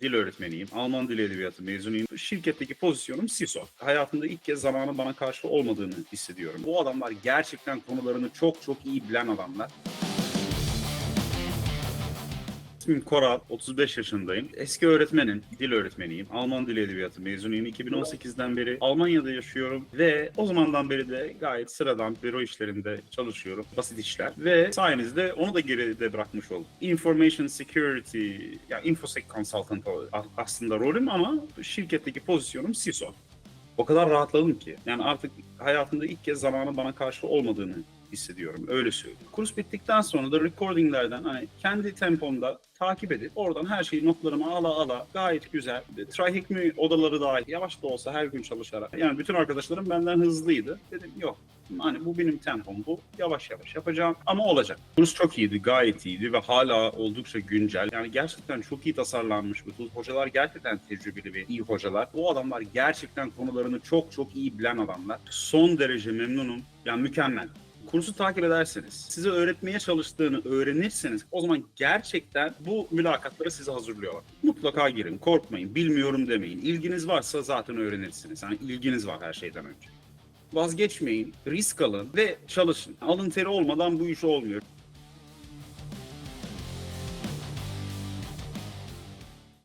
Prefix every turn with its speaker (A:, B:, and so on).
A: dil öğretmeniyim. Alman dili edebiyatı mezunuyum. Şirketteki pozisyonum CISO. Hayatımda ilk kez zamanın bana karşı olmadığını hissediyorum. Bu adamlar gerçekten konularını çok çok iyi bilen adamlar. İsmim Koral, 35 yaşındayım. Eski öğretmenim, dil öğretmeniyim. Alman dili edebiyatı mezunuyum. 2018'den beri Almanya'da yaşıyorum ve o zamandan beri de gayet sıradan büro işlerinde çalışıyorum. Basit işler. Ve sayenizde onu da geride bırakmış oldum. Information Security, ya InfoSec Consultant aslında rolüm ama şirketteki pozisyonum CISO. O kadar rahatladım ki. Yani artık hayatımda ilk kez zamanın bana karşı olmadığını hissediyorum. Öyle söyleyeyim. Kurs bittikten sonra da recordinglerden hani kendi tempomda takip edip oradan her şeyi notlarımı ala ala gayet güzel. Trihikmi odaları dahil yavaş da olsa her gün çalışarak. Yani bütün arkadaşlarım benden hızlıydı. Dedim yok hani bu benim tempom bu. Yavaş yavaş yapacağım ama olacak. Kurs çok iyiydi, gayet iyiydi ve hala oldukça güncel. Yani gerçekten çok iyi tasarlanmış bu tool. Hocalar gerçekten tecrübeli ve iyi hocalar. Bu adamlar gerçekten konularını çok çok iyi bilen adamlar. Son derece memnunum. Yani mükemmel kursu takip ederseniz, size öğretmeye çalıştığını öğrenirseniz o zaman gerçekten bu mülakatları size hazırlıyorlar. Mutlaka girin, korkmayın, bilmiyorum demeyin. İlginiz varsa zaten öğrenirsiniz. Yani ilginiz var her şeyden önce. Vazgeçmeyin, risk alın ve çalışın. Alın teri olmadan bu iş olmuyor.